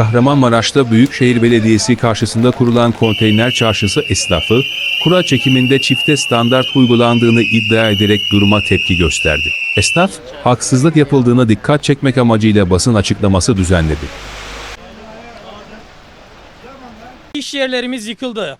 Kahramanmaraş'ta Büyükşehir Belediyesi karşısında kurulan konteyner çarşısı esnafı, kura çekiminde çifte standart uygulandığını iddia ederek duruma tepki gösterdi. Esnaf, haksızlık yapıldığına dikkat çekmek amacıyla basın açıklaması düzenledi. İş yerlerimiz yıkıldı.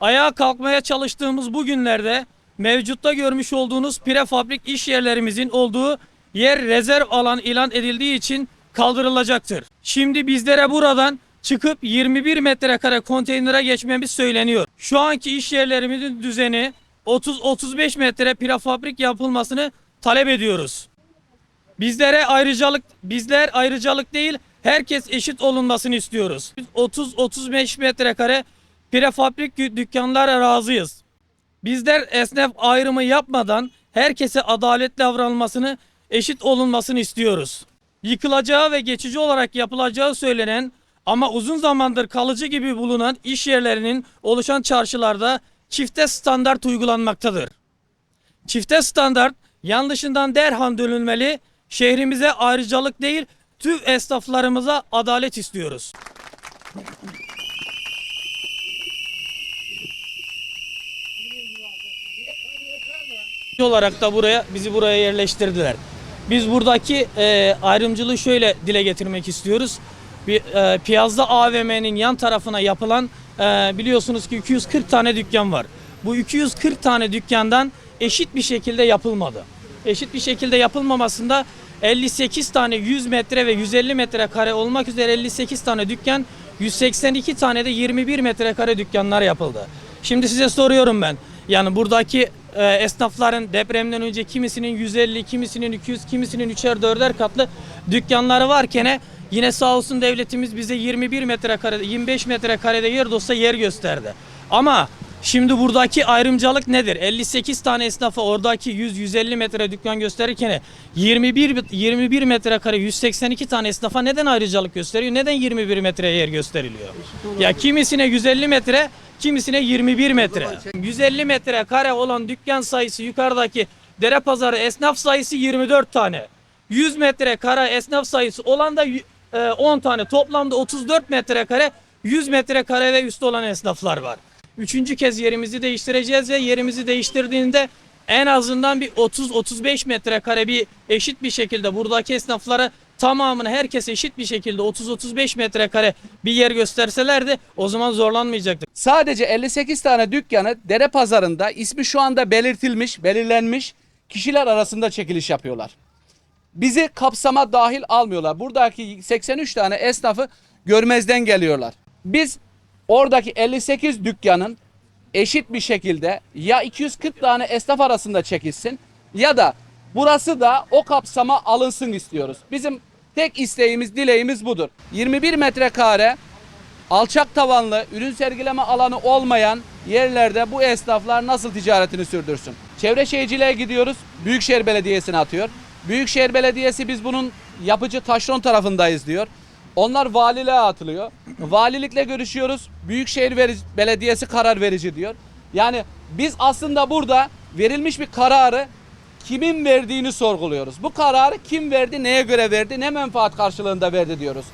Ayağa kalkmaya çalıştığımız bu günlerde mevcutta görmüş olduğunuz prefabrik iş yerlerimizin olduğu yer rezerv alan ilan edildiği için kaldırılacaktır. Şimdi bizlere buradan çıkıp 21 metrekare konteynere geçmemiz söyleniyor. Şu anki iş yerlerimizin düzeni 30-35 metre prefabrik yapılmasını talep ediyoruz. Bizlere ayrıcalık bizler ayrıcalık değil herkes eşit olunmasını istiyoruz. Biz 30-35 metrekare prefabrik dü- dükkanlara razıyız. Bizler esnaf ayrımı yapmadan herkese adaletli davranılmasını, eşit olunmasını istiyoruz. Yıkılacağı ve geçici olarak yapılacağı söylenen ama uzun zamandır kalıcı gibi bulunan iş yerlerinin oluşan çarşılarda çifte standart uygulanmaktadır. Çifte standart yanlışından derhal dönülmeli. Şehrimize ayrıcalık değil, tüm esnaflarımıza adalet istiyoruz. olarak da buraya bizi buraya yerleştirdiler. Biz buradaki e, ayrımcılığı şöyle dile getirmek istiyoruz. Bir e, Piyazda AVM'nin yan tarafına yapılan e, biliyorsunuz ki 240 tane dükkan var. Bu 240 tane dükkandan eşit bir şekilde yapılmadı. Eşit bir şekilde yapılmamasında 58 tane 100 metre ve 150 metre kare olmak üzere 58 tane dükkan 182 tane de 21 metrekare dükkanlar yapıldı. Şimdi size soruyorum ben. Yani buradaki e, esnafların depremden önce kimisinin 150, kimisinin 200, kimisinin 3'er 4'er katlı dükkanları varken yine sağ olsun devletimiz bize 21 metrekarede, 25 metrekarede yer olsa yer gösterdi. Ama Şimdi buradaki ayrımcılık nedir? 58 tane esnafa oradaki 100-150 metre dükkan gösterirken 21 21 metrekare 182 tane esnafa neden ayrıcalık gösteriyor? Neden 21 metre yer gösteriliyor? Ya kimisine 150 metre, kimisine 21 metre. 150 metre kare olan dükkan sayısı yukarıdaki dere pazarı esnaf sayısı 24 tane. 100 metre kare esnaf sayısı olan da y- e, 10 tane. Toplamda 34 metrekare 100 metrekare ve üstü olan esnaflar var. Üçüncü kez yerimizi değiştireceğiz ve yerimizi değiştirdiğinde en azından bir 30-35 metrekare bir eşit bir şekilde buradaki esnaflara tamamını herkes eşit bir şekilde 30-35 metrekare bir yer gösterselerdi o zaman zorlanmayacaktık. Sadece 58 tane dükkanı dere pazarında ismi şu anda belirtilmiş, belirlenmiş kişiler arasında çekiliş yapıyorlar. Bizi kapsama dahil almıyorlar. Buradaki 83 tane esnafı görmezden geliyorlar. Biz oradaki 58 dükkanın eşit bir şekilde ya 240 tane esnaf arasında çekilsin ya da burası da o kapsama alınsın istiyoruz. Bizim tek isteğimiz, dileğimiz budur. 21 metrekare alçak tavanlı, ürün sergileme alanı olmayan yerlerde bu esnaflar nasıl ticaretini sürdürsün? Çevre Şehirciliğe gidiyoruz, Büyükşehir Belediyesi'ne atıyor. Büyükşehir Belediyesi biz bunun yapıcı taşeron tarafındayız diyor. Onlar valiliğe atılıyor. Valilikle görüşüyoruz. Büyükşehir Belediyesi karar verici diyor. Yani biz aslında burada verilmiş bir kararı kimin verdiğini sorguluyoruz. Bu kararı kim verdi, neye göre verdi, ne menfaat karşılığında verdi diyoruz.